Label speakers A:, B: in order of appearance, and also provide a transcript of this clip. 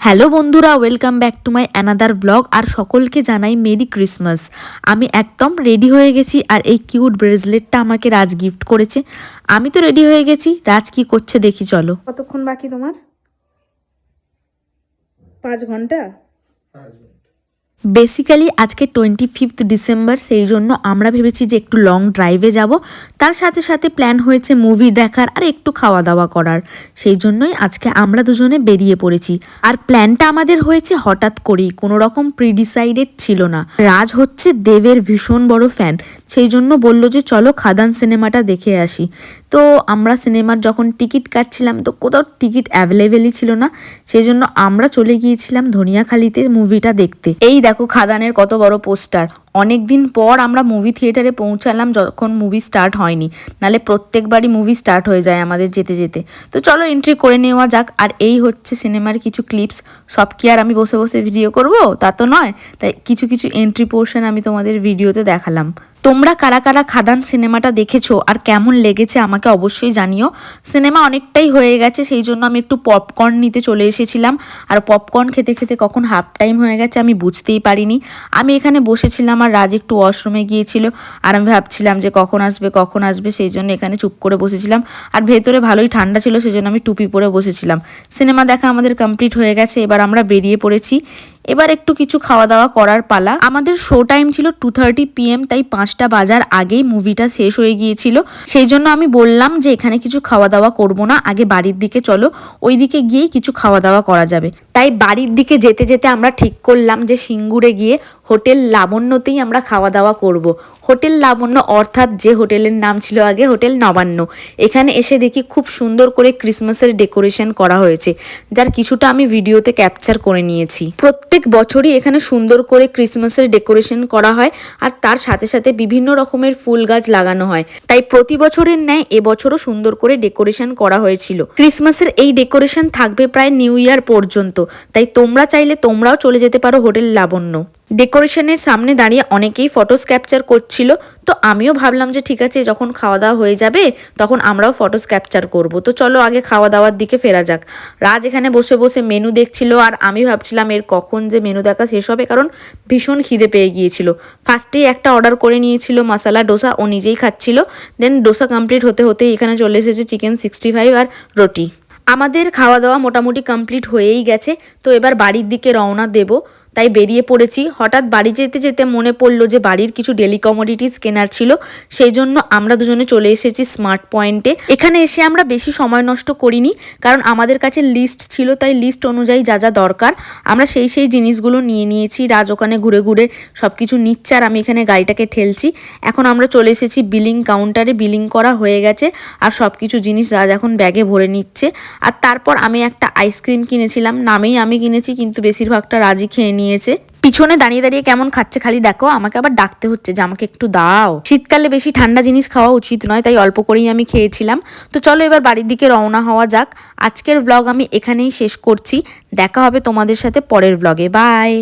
A: Hello বন্ধুরা welcome back to my another blog আর সকলকে জানাই মেরি ক্রিসমাস আমি একদম রেডি হয়ে গেছি আর এই কিউট ব্রেসলেটটা আমাকে রাজ গিফট করেছে। আমি তো রেডি হয়ে গেছি রাজ কি করছে দেখি চলো।
B: কতক্ষণ বাকি তোমার? পাঁচ ঘণ্টা।
A: বেসিক্যালি আজকে টোয়েন্টি ফিফথ ডিসেম্বর সেই জন্য আমরা ভেবেছি যে একটু লং ড্রাইভে যাব। তার সাথে সাথে প্ল্যান হয়েছে মুভি দেখার আর একটু খাওয়া দাওয়া করার। সেই জন্যই আজকে আমরা দুজনে বেরিয়ে পড়েছি। আর প্ল্যানটা আমাদের হয়েছে হঠাৎ করেই, কোনো রকম প্রিডিসাইডেড ছিল না। রাজ হচ্ছে দেবের ভীষণ বড় ফ্যান সেই জন্য বলল যে, চলো খাদান সিনেমাটা দেখে আসি। তো আমরা সিনেমার যখন টিকিট কাটছিলাম, তো কোথাও টিকিট অ্যাভেলেবেলই ছিল না। সেই জন্য আমরা চলে গিয়েছিলাম ধনিয়াখালিতে মুভিটা দেখতে। এই দেখো খাদানের কত বড় পোস্টার। অনেক দিন পর আমরা মুভি থিয়েটারে পৌঁছালাম যখন মুভি স্টার্ট হয়নি। নালে প্রত্যেকবারই মুভি স্টার্ট হয়ে যায় আমাদের যেতে যেতে। তো চলো এন্ট্রি করে নেওয়া যাক। আর এই হচ্ছে সিনেমার কিছু ক্লিপস সব কি আর আমি বসে বসে ভিডিও করব? তা তো নয়। তাই কিছু কিছু এন্ট্রি পোর্শন আমি তোমাদের ভিডিওতে দেখালাম। তোমরা কারা কারা খাদান সিনেমাটা দেখেছ আর কেমন লেগেছে আমাকে অবশ্যই জানিও। সিনেমা অনেকটাই হয়ে গেছে, সেই জন্য আমি একটু পপকর্ন নিতে চলে এসেছিলাম। আর পপকর্ন খেতে খেতে কখন হাফ টাইম হয়ে গেছে আমি বুঝতেই পারিনি। আমি এখানে বসেছিলাম আর রাজ একটু ওয়াশরুমে গিয়েছিল। আর আমি ভাবছিলাম যে কখন আসবে কখন আসবে, সেই জন্য এখানে চুপ করে বসেছিলাম। আর ভেতরে ভালোই ঠান্ডা ছিল, সেই জন্য আমি টুপি পরে বসেছিলাম। সিনেমা দেখা আমাদের কমপ্লিট হয়ে গেছে, এবার আমরা বেরিয়ে পড়েছি। এবার একটু কিছু খাওয়া দাওয়া করার পালা। আমাদের শো টাইম ছিল টু থার্টি পিএম তাই পাঁচটা বাজার আগেই মুভিটা শেষ হয়ে গিয়েছিল। সেই জন্য আমি বললাম যে এখানে কিছু খাওয়া দাওয়া করব না, আগে বাড়ির দিকে চলো ওই দিকে গিয়েই কিছু খাওয়া দাওয়া করা যাবে। তাই বাড়ির দিকে যেতে যেতে আমরা ঠিক করলাম যে সিঙ্গুরে গিয়ে হোটেল লাবণ্যতেই আমরা খাওয়া দাওয়া করব। হোটেল লাবণ্য অর্থাৎ যে হোটেলের নাম ছিল আগে হোটেল নবান্ন। এখানে এসে দেখি খুব সুন্দর করে ক্রিসমাসের ডেকোরেশন করা হয়েছে, যার কিছুটা আমি ভিডিওতে ক্যাপচার করে নিয়েছি। প্রত্যেক বছরই এখানে সুন্দর করে ক্রিসমাসের ডেকোরেশন করা হয় আর তার সাথে সাথে বিভিন্ন রকমের ফুল গাছ লাগানো হয়। তাই প্রতি বছরের ন্যায় এবছরও সুন্দর করে ডেকোরেশন করা হয়েছিল। ক্রিসমাসের এই ডেকোরেশন থাকবে প্রায় নিউ ইয়ার পর্যন্ত, তাই তোমরা চাইলে তোমরাও চলে যেতে পারো হোটেল লাবণ্য। ডেকোরেশনের সামনে দাঁড়িয়ে অনেকেই ফটোস ক্যাপচার করছিল। তো আমিও ভাবলাম যে ঠিক আছে, যখন খাওয়া দাওয়া হয়ে যাবে, তখন আমরাও ফটোস ক্যাপচার করব। তো চলো আগে খাওয়া দাওয়ার দিকে ফেরা যাক। রাজ এখানে বসে বসে মেনু দেখছিল আর আমি ভাবছিলাম এর কখন যে মেনু দেখা শেষ হবে, কারণ ভীষণ খিদে পেয়ে গিয়েছিল। ফার্স্টেই একটা অর্ডার করে নিয়েছিল মশালা ডোসা ও নিজেই খাচ্ছিল। দেন ডোসা কমপ্লিট হতে হতেই এখানে চলে এসেছে চিকেন সিক্সটি ফাইভ আর রুটি। আমাদের খাওয়া দাওয়া মোটামুটি কমপ্লিট হয়েই গেছে। তো এবার বাড়ির দিকে রওনা দেবো। তাই বেরিয়ে পড়েছি। হঠাৎ বাড়ি যেতে যেতে মনে পড়ল যে বাড়ির কিছু ডেলি কমোডিটিস কেনার ছিল। সেই জন্য আমরা দুজনে চলে এসেছি স্মার্ট পয়েন্টে এখানে এসে আমরা বেশি সময় নষ্ট করিনি, কারণ আমাদের কাছে লিস্ট ছিল, তাই লিস্ট অনুযায়ী যা যা দরকার, আমরা সেই সেই জিনিসগুলো নিয়ে নিয়েছি। রাজ ওখানে ঘুরে ঘুরে সব কিছু নিচ্ছে আর আমি এখানে গাড়িটাকে ঠেলছি। এখন আমরা চলে এসেছি বিলিং কাউন্টারে বিলিং করা হয়ে গেছে আর সব কিছু জিনিস রাজ এখন ব্যাগে ভরে নিচ্ছে। আর তারপর আমি একটা আইসক্রিম কিনেছিলাম, নামেই আমি কিনেছি, কিন্তু বেশিরভাগটা রাজি খেয়ে নিয়েছে। পিছনে দাঁড়িয়ে দাঁড়িয়ে কেমন খাচ্ছে খালি দেখো, আমাকে আবার ডাকতে হচ্ছে যে আমাকে একটু দাও। শীতকালে বেশি ঠান্ডা জিনিস খাওয়া উচিত নয়, তাই অল্প করেই আমি খেয়েছিলাম। তো চলো এবার বাড়ির দিকে রওনা হওয়া যাক। আজকের ব্লগ আমি এখানেই শেষ করছি। দেখা হবে তোমাদের সাথে পরের ব্লগে বাই